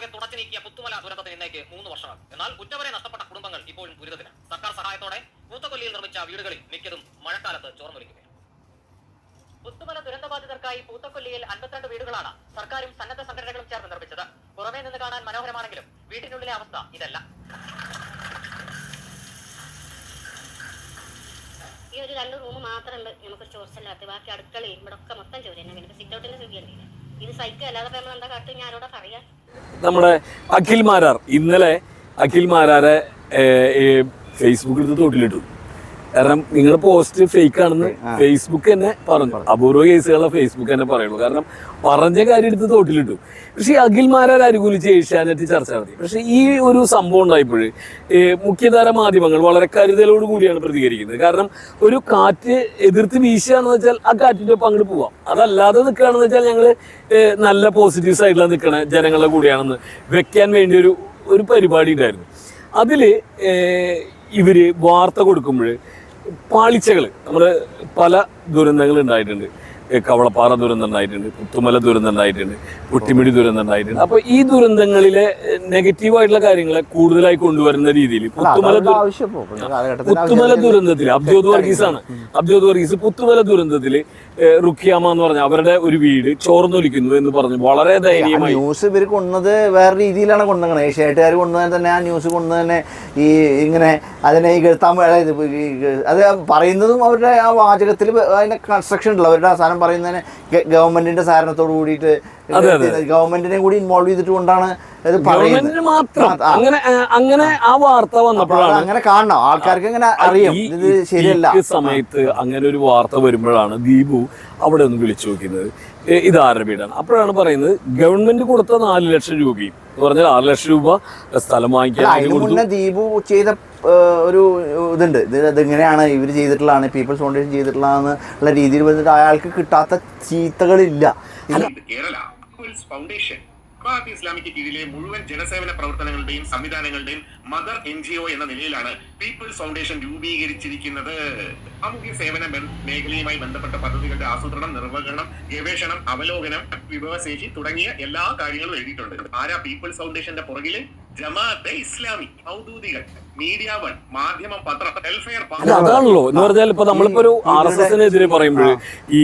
ഒന്നാകെ തുടച്ചു നീക്കിയ പുത്തുമല ദുരന്തത്തിന് ഇന്നേക്ക് മൂന്ന് വർഷമാണ് എന്നാൽ ഉറ്റവരെ നഷ്ടപ്പെട്ട കുടുംബങ്ങൾ ഇപ്പോഴും ദുരിതത്തിലാണ്. സർക്കാർ സഹായത്തോടെ പൂത്തക്കൊല്ലിയിൽ നിർമ്മിച്ച വീടുകളിൽ മിക്കതും മഴക്കാലത്ത് ചോർന്നൊലിക്കുകയാണ്. പുത്തുമല ദുരന്തബാധിതർക്കായി പൂത്തക്കൊല്ലിയിൽ അൻപത്തിരണ്ട് വീടുകളാണ് സർക്കാരും സന്നദ്ധ സംഘടനകളും ചേർന്ന് നിർമ്മിച്ചത്. പുറമേ നിന്ന് കാണാൻ മനോഹരമാണെങ്കിലും വീട്ടിനുള്ളിലെ അവസ്ഥ ഇതല്ല. ഈ ഒരു രണ്ട് റൂം മാത്രമുണ്ട് നമുക്ക് ചോർച്ചല്ലാത്ത ബാക്കി അടുക്കളയും ഇവിടെ ഒക്കെ മൊത്തം ചോര സിറ്റ് ഔട്ടിന്റെ സുഖിയല്ലേ അല്ലാതെ നമ്മുടെ അഖിൽ മാരാർ ഇന്നലെ അഖിൽ മാരാരെ ഫേസ്ബുക്കിൽ തോട്ടിലിട്ടു. കാരണം നിങ്ങളുടെ പോസ്റ്റ് ഫേക്ക് ആണെന്ന് ഫേസ്ബുക്ക് തന്നെ പറഞ്ഞു. അപൂർവ കേസുകളെ ഫേസ്ബുക്ക് തന്നെ പറയുള്ളൂ. കാരണം പറഞ്ഞ കാര്യം എടുത്ത് തോട്ടിലിട്ടു. പക്ഷേ ഈ അഖിൽമാരെ അനുകൂലിച്ച് ഏഷ്യാനെറ്റ് ചർച്ച നടത്തി. പക്ഷേ ഈ ഒരു സംഭവം ഉണ്ടായപ്പോൾ മുഖ്യധാര മാധ്യമങ്ങൾ വളരെ കരുതലോട് കൂടിയാണ് പ്രതികരിക്കുന്നത്. കാരണം ഒരു കാറ്റ് എതിർത്ത് വീശുകയാണെന്ന് വെച്ചാൽ ആ കാറ്റിന്റെ ഒപ്പം അങ്ങോട്ട് പോവാം. അതല്ലാതെ നിൽക്കുകയാണെന്ന് വെച്ചാൽ ഞങ്ങൾ നല്ല പോസിറ്റീവ് സൈഡിലാണ് നിൽക്കണ ജനങ്ങളുടെ കൂടെയാണെന്ന് വെക്കാൻ വേണ്ടി ഒരു ഒരു പരിപാടി ഉണ്ടായിരുന്നു. അതിൽ ഇവർ വാർത്ത കൊടുക്കുമ്പോൾ പാളിച്ചകൾ നമ്മൾ പല ദുരന്തങ്ങൾ ഉണ്ടായിട്ടുണ്ട്. കവളപ്പാറ ദുരന്തം ഉണ്ടായിട്ടുണ്ട് പുത്തുമല ദുരന്തം ഉണ്ടായിട്ടുണ്ട് പുട്ടിമിടി ദുരന്തം ഉണ്ടായിട്ടുണ്ട്. അപ്പൊ ഈ ദുരന്തങ്ങളിലെ നെഗറ്റീവ് ആയിട്ടുള്ള കാര്യങ്ങളെ കൂടുതലായി കൊണ്ടുവരുന്ന രീതിയിൽ പുത്തുമല പുത്തുമല ദുരന്തത്തിൽ അബ്ദോദ് വർഗീസ് ആണ്. അബ്ദോദ് വർഗീസ് പുത്തുമല ദുരന്തത്തിൽ റുഖിയാമ എന്ന് പറഞ്ഞ അവരുടെ ഒരു വീട് ചോർന്നൊലിക്കുന്നു എന്ന് പറഞ്ഞു. വളരെ ദയനീയമായി. ന്യൂസ് ഇവർ കൊണ്ടത് വേറെ രീതിയിലാണ് കൊണ്ടുവന്നത് ഏഷ്യാട്ടുകാർ കൊണ്ടുവന്നത് തന്നെ ആ ന്യൂസ് കൊണ്ടുവന്നത് തന്നെ ഈ ഇങ്ങനെ അതിനെ ഇകഴ്ത്താൻ അത് പറയുന്നതും അവരുടെ ആ വാചകത്തിൽ അതിന്റെ കൺസ്ട്രക്ഷൻ ഉണ്ടല്ലോ. അവരുടെ ആ സാധനം പറയുന്നതിന് ഗവൺമെന്റിന്റെ സഹകരണത്തോട് കൂടിയിട്ട്. ഗവൺമെന്റിനെ കൂടി ഇൻവോൾവ് ചെയ്തിട്ട് കൊണ്ടാണ് ഇത് പറയുന്നത്. അങ്ങനെ ആ, അങ്ങനെ ആ. വാർത്ത വന്നപ്പോഴാണ് അങ്ങനെ കാണണം. ആൾക്കാർക്ക് അങ്ങനെ അറിയാം. ഇത് ശരിയല്ല. സമയത്ത് അങ്ങനെ ഒരു വാർത്ത വരുമ്പോഴാണ് ദീപു അവിടെ ഒന്ന് വിളിച്ചു നോക്കുന്നത് ഇത് ആരുടെ വീടാണ് അപ്പോഴാണ് പറയുന്നത് ഗവൺമെന്റ് കൊടുത്ത നാല് ലക്ഷം രൂപയും. എന്ന് പറഞ്ഞാൽ ആറ് ലക്ഷം രൂപ സ്ഥലം വാങ്ങിക്കാൻ ദ്വീപ് ദീപു ചെയ്ത ഒരു ഇതുണ്ട്. ഇത് ഇതെങ്ങനെയാണ് ഇവർ ചെയ്തിട്ടുള്ളതാണ് പീപ്പിൾസ് ഫൗണ്ടേഷൻ ചെയ്തിട്ടുള്ളതാണ് ഉള്ള രീതിയിൽ വന്നിട്ട് അയാൾക്ക് കിട്ടാത്ത ചീത്തകളില്ല. ഫൗണ്ടേഷൻ ഭാരത് ഇസ്ലാമിക്ക് കീഴിലെ മുഴുവൻ ജനസേവന പ്രവർത്തനങ്ങളുടെയും സംവിധാനങ്ങളുടെയും മദർ എൻ ജി ഒ എന്ന നിലയിലാണ് പീപ്പിൾസ് ഫൗണ്ടേഷൻ രൂപീകരിച്ചിരിക്കുന്നത്. സാമൂഹ്യ സേവന മേഖലയുമായി ബന്ധപ്പെട്ട പദ്ധതികളുടെ ആസൂത്രണം നിർവഹണം ഗവേഷണം അവലോകനം വിഭവശേഷി തുടങ്ങിയ എല്ലാ കാര്യങ്ങളും എഴുതിയിട്ടുണ്ട്. ആരാ പീപ്പിൾസ് ഫൗണ്ടേഷന്റെ പുറകിൽ? ജമാഅത്തെ ഇസ്ലാമി ഔദ്യോഗികൾ മീഡിയ വൺ മാധ്യമ പത്രം വെൽഫെയർ അല്ല അതാണല്ലോ. എന്ന് പറഞ്ഞാൽ ഇപ്പൊ നമ്മളിപ്പോ ഒരു ആർ എസ് എസിനെതിരെ പറയുമ്പോൾ ഈ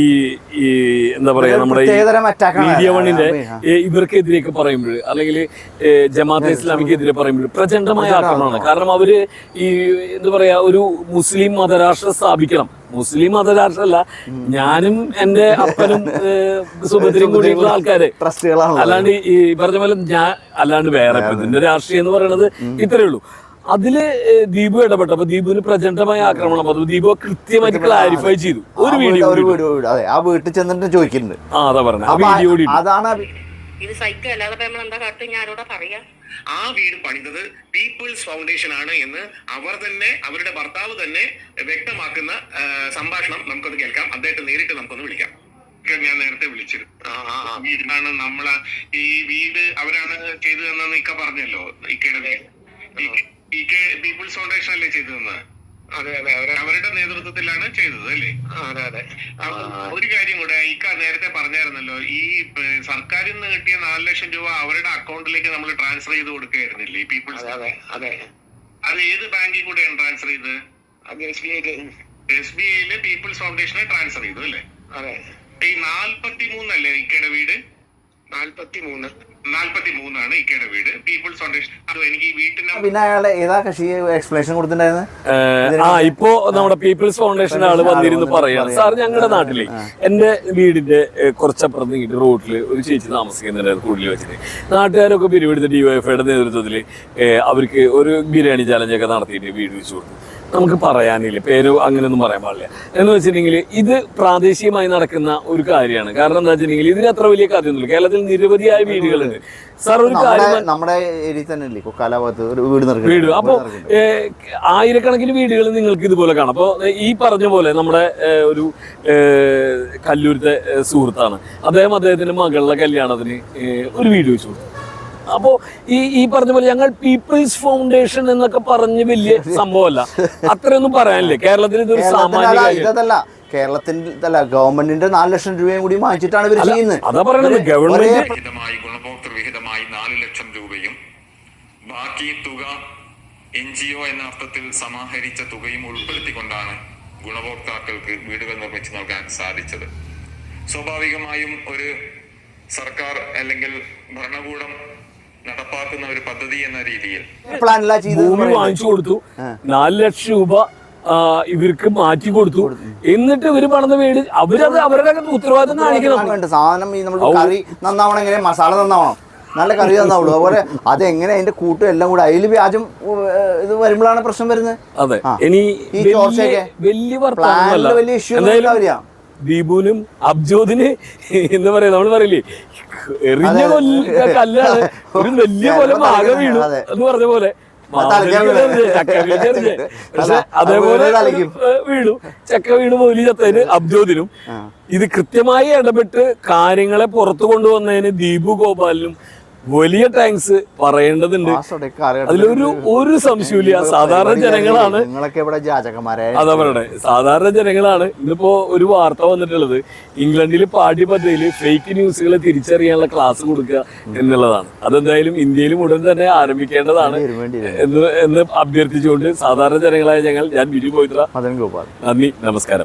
ഈ എന്താ പറയാ നമ്മുടെ മീഡിയ വണ്ണിന്റെ ഇവർക്കെതിരെയൊക്കെ പറയുമ്പോൾ അല്ലെങ്കിൽ ജമാഅത്തെ ഇസ്ലാമിക്കെതിരെ പറയുമ്പോൾ പ്രചണ്ഡമായ ആക്രമണമാണ്. കാരണം അവർ ഈ എന്താ പറയാ ഒരു മുസ്ലിം മതരാഷ്ട്രം സ്ഥാപിക്കണം. മുസ്ലിം മതരാഷ്ട്രമല്ല ഞാനും എന്റെ അപ്പനും സുഭദ്രയും കൂടിയുള്ള ആൾക്കാര്. ട്രസ്റ്റുകളാണ് അല്ലാണ്ട് ഈ പറഞ്ഞ പോലെ ഞാൻ അല്ലാണ്ട് വേറെ ഇതിന്റെ രാഷ്ട്രീയം എന്ന് പറയുന്നത് ഇത്രയേ ഉള്ളൂ. അതിൽ ദീപു ഇടപെട്ടു. അപ്പൊ ദീപുവിന് പ്രചണ്ഡമായ ആക്രമണം. അത് ദീപു കൃത്യമായിട്ട് ക്ലാരിഫൈ ചെയ്തു. ഒരു വീഡിയോ ഒരു വീഡിയോ വീഡിയോ അതെ ആ വീട്ടിൽ ചെന്നിട്ട് ചോദിക്കുന്നുണ്ട് ആ അതാ കൂടി അതാണ് ഇത് സൈക്കോ അല്ലാതെ നമ്മൾ എന്താ കാട്ടും? ഞാൻ ആരോടാ പറയാ? ആ വീട് പണിതത് പീപ്പിൾസ് ഫൗണ്ടേഷൻ ആണ് എന്ന് അവർ തന്നെ അവരുടെ ഭർത്താവ് തന്നെ വ്യക്തമാക്കുന്ന സംഭാഷണം നമുക്കത് കേൾക്കാം. അദ്ദേഹത്തെ നേരിട്ട് നമുക്കൊന്ന് വിളിക്കാം. ഞാൻ നേരത്തെ വിളിച്ചിരുന്നു. ആ, ആ, ആ. വീടാണ് നമ്മൾ ഈ വീട് അവരാണ് ചെയ്തതെന്ന് ഇക്ക പറഞ്ഞല്ലോ ഇക്കയുടെ വീട് കെ പീപ്പിൾസ് ഫൗണ്ടേഷൻ അല്ലേ ചെയ്തു ചെയ്തതെന്ന്? അതെ അതെ. അവരുടെ നേതൃത്വത്തിലാണ് ചെയ്തത് അല്ലേ? അതെ അതെ. ഒരു കാര്യം കൂടെ ഇക്ക നേരത്തെ പറഞ്ഞായിരുന്നല്ലോ ഈ സർക്കാരിൽ നിന്ന് കിട്ടിയ നാല് ലക്ഷം രൂപ അവരുടെ അക്കൗണ്ടിലേക്ക് നമ്മൾ ട്രാൻസ്ഫർ ചെയ്ത് കൊടുക്കുകയായിരുന്നില്ലേ ഈ പീപ്പിൾസ് അതെ അതെ അത്. ഏത് ബാങ്കിൽ കൂടെയാണ് ട്രാൻസ്ഫർ ചെയ്തത്? അത് എസ് ബി ഐയിൽ. എസ് ബി ഐയിൽ പീപ്പിൾസ് ഫൗണ്ടേഷനെ ട്രാൻസ്ഫർ ചെയ്തു അല്ലേ? അതെ. ഈ നാൽപ്പത്തി മൂന്നല്ലേ ഇക്കയുടെ വീട്? നാൽപ്പത്തി മൂന്ന് ഇക്കയുടെ വീട്. പീപ്പിൾസ് ഫൗണ്ടേഷൻ അത് എനിക്ക് ഈ വീട്ടിന്റെ പിന്നെ അയാളെ ഏതാ കക്ഷി എക്സ്പ്ലനേഷൻ കൊടുത്തിട്ടുണ്ടായിരുന്നത് ആ ഇപ്പോ നമ്മുടെ പീപ്പിൾസ് ഫൗണ്ടേഷൻ ആൾ വന്നിരുന്ന് പറയാണ് സാർ ഞങ്ങളുടെ നാട്ടിലെ എന്റെ വീടിന്റെ കുറച്ചപ്പുറത്ത് ഇങ്ങോട്ട് റോഡിൽ ഒരു ചേച്ചി താമസിക്കുന്നുണ്ടായിരുന്നു കൂടുതൽ വെച്ചിട്ട്. നാട്ടുകാരൊക്കെ പിരിവെടുത്ത ഡിവൈഎഫ്ഐയുടെ നേതൃത്വത്തിൽ അവർക്ക് ഒരു ബിരിയാണി ചാലഞ്ച് ഒക്കെ നടത്തിയിട്ട് വീട് വെച്ചു കൊടുത്തു. നമുക്ക് പറയാനില്ല. പേര് അങ്ങനെയൊന്നും പറയാൻ പാടില്ല. എന്ന് വെച്ചിട്ടുണ്ടെങ്കിൽ ഇത് പ്രാദേശികമായി നടക്കുന്ന ഒരു കാര്യമാണ്. കാരണം എന്താ വെച്ചിട്ടുണ്ടെങ്കിൽ ഇതിന് അത്ര വലിയ കാര്യമൊന്നുമില്ല. കേരളത്തിൽ നിരവധിയായ വീടുകളുണ്ട്. സാർ ഒരു കാര്യം നമ്മുടെ ഏരിയയിൽ തന്നെ ഇല്ലേ കൊക്കാല ഒരു വീട് അപ്പൊ വീട് അപ്പോൾ ആയിരക്കണക്കിന് വീടുകൾ നിങ്ങൾക്ക് ഇതുപോലെ കാണാം. അപ്പോൾ ഈ പറഞ്ഞ പോലെ നമ്മുടെ ഒരു കല്ലൂരത്തെ സുഹൃത്താണ്. അദ്ദേഹം അദ്ദേഹത്തിന്റെ മകളുടെ കല്യാണത്തിന് ഒരു വീട് വെച്ചു കൊടുത്തു. അപ്പോ ഈ ഈ പറഞ്ഞ പോലെ ഞങ്ങൾ പീപ്പിൾസ് ഫൗണ്ടേഷൻ എന്നൊക്കെ പറഞ്ഞ് വലിയ സംഭവമല്ല. അത്രയൊന്നും പറയാനില്ലേ? കേരളത്തിൽ ഇതൊരു സാമാന്യ ഇതല്ല. കേരളത്തിന്റെ അല്ല ഗവൺമെന്റിന്റെ നാല് ലക്ഷം രൂപയും കൂടി വാങ്ങിച്ചിട്ടാണ് ഇവർ ചെയ്യുന്നത്. അതാ പറയുന്നത് ഗവൺമെന്റ് വിഹിതമായി ഗുണഭോക്തൃ വിഹിതമായി നാല് ലക്ഷം രൂപയും ബാക്കി തുക എൻ ജി ഒ എന്ന അർത്ഥത്തിൽ സമാഹരിച്ച തുകയും ഉൾപ്പെടുത്തിക്കൊണ്ടാണ് ഗുണഭോക്താക്കൾക്ക് വീടുകൾ നിർമ്മിച്ചു നൽകാൻ സാധിച്ചത്. സ്വാഭാവികമായും ഒരു സർക്കാർ അല്ലെങ്കിൽ ഭരണകൂടം നടപ്പാക്കുന്ന ഒരു പദ്ധതി എന്ന രീതിയിൽ. ഭൂമി വാങ്ങിച്ചു കൊടുത്തു. നാല് ലക്ഷം രൂപ ഇവർക്ക് മാറ്റി കൊടുത്തു. എന്നിട്ട് ഇവർ പണിത വീട് അവരത് അവരുടെ ഉത്തരവാദിത്തം കാണിക്കണം. സാധനം കറി നന്നാവണമെങ്കിൽ മസാല നന്നാവണം. നല്ല കറി തന്നാവുള്ളൂ അതുപോലെ അതെങ്ങനെ അതിന്റെ കൂട്ടും എല്ലാം കൂടെ? അതിൽ വ്യാജം ഇത് വരുമ്പോഴാണ് പ്രശ്നം വരുന്നത്? അതെ. ഇനി ഈ വലിയ- ചോർച്ചയൊക്കെ? വലിയ വലിയ ഇഷ്യൂ എന്തായാലും. ദീപുവിനും അബ്ജോദിന് എന്താ പറയാ നമ്മൾ പറയില്ലേ? എറിഞ്ഞ കൊല്ല കല്ലാണ്. ഒരു വലിയ പോലെ മാഗ വീണു എന്ന് പറഞ്ഞ പോലെ. പക്ഷെ അതേപോലെ വീണു. ചക്ക വീണു മൗലി ചത്തതിന് അബ്ജോദിനും ഇത് കൃത്യമായി ഇടപെട്ട് കാര്യങ്ങളെ പുറത്തു കൊണ്ടുവന്നതിന് ദീപു ഗോപാലിനും വലിയ ടാങ്ക്സ് പറയേണ്ടതുണ്ട്. അതിലൊരു ഒരു സംശയമില്ല സാധാരണ ജനങ്ങളാണ് നിങ്ങളൊക്കെ ഇവിടെ ജാചകന്മാരെ അതാ പറയണേ. സാധാരണ ജനങ്ങളാണ്. ഇന്നിപ്പോ ഒരു വാർത്ത വന്നിട്ടുള്ളത്. ഇംഗ്ലണ്ടിൽ പാഠ്യപദ്ധതിയിൽ ഫേക്ക് ന്യൂസുകളെ തിരിച്ചറിയാനുള്ള ക്ലാസ് കൊടുക്കുക എന്നുള്ളതാണ്. അതെന്തായാലും ഇന്ത്യയിലും ഉടൻ തന്നെ ആരംഭിക്കേണ്ടതാണ്. എന്ന് എന്ന് അഭ്യർത്ഥിച്ചുകൊണ്ട് സാധാരണ ജനങ്ങളായ ഞങ്ങൾ ഞാൻ വിരി പോയിത്ര നന്ദി നമസ്കാരം.